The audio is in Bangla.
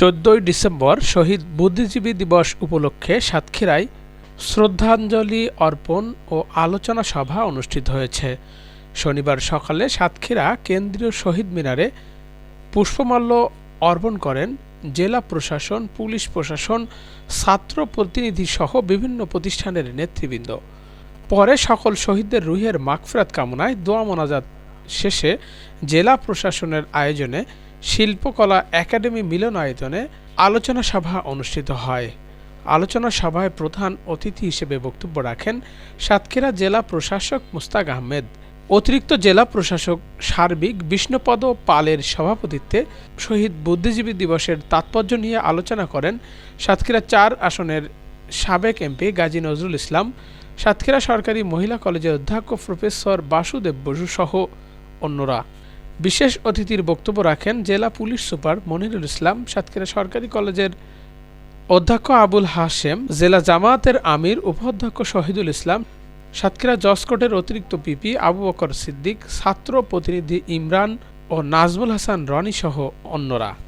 চোদ্দই ডিসেম্বর শহীদ বুদ্ধিজীবী দিবস উপলক্ষে সাতক্ষীরায় শ্রদ্ধাঞ্জলি অর্পণ ও আলোচনা সভা অনুষ্ঠিত হয়েছে। শনিবার সকালে সাতক্ষীরা কেন্দ্রীয় শহীদ মিনারে পুষ্পমাল্য অর্পণ করেন জেলা প্রশাসন, পুলিশ প্রশাসন, ছাত্র প্রতিনিধি সহ বিভিন্ন প্রতিষ্ঠানের নেতৃবৃন্দ। পরে সকল শহীদদের রুহের মাগফিরাত কামনায় দোয়া মোনাজাত শেষে জেলা প্রশাসনের আয়োজনে শিল্পকলা একাডেমি মিলনায়তনে আলোচনা সভা অনুষ্ঠিত হয়। আলোচনা সভায় প্রধান অতিথি হিসেবে বক্তব্য রাখেন সাতক্ষীরা জেলা প্রশাসক মুস্তাক আহমেদ। অতিরিক্ত জেলা প্রশাসক সার্বিক বিষ্ণুপদ পালের সভাপতিত্বে শহীদ বুদ্ধিজীবী দিবসের তাৎপর্য নিয়ে আলোচনা করেন সাতক্ষীরা চার আসনের সাবেক এমপি গাজী নজরুল ইসলাম, সাতক্ষীরা সরকারি মহিলা কলেজের অধ্যক্ষ প্রফেসর বাসুদেব বসু সহ অন্যরা। বিশেষ অতিথির বক্তব্য রাখেন জেলা পুলিশ সুপার মনিরুল ইসলাম, সাতক্ষীরা সরকারি কলেজের অধ্যক্ষ আবুল হাশেম, জেলা জামায়াতের আমির উপাধ্যক্ষ শহীদুল ইসলাম, সাতক্ষীরা জসকোটের অতিরিক্ত পিপি আবু বকর সিদ্দিক, ছাত্র প্রতিনিধি ইমরান ও নাজমুল হাসান রনি সহ অন্যরা।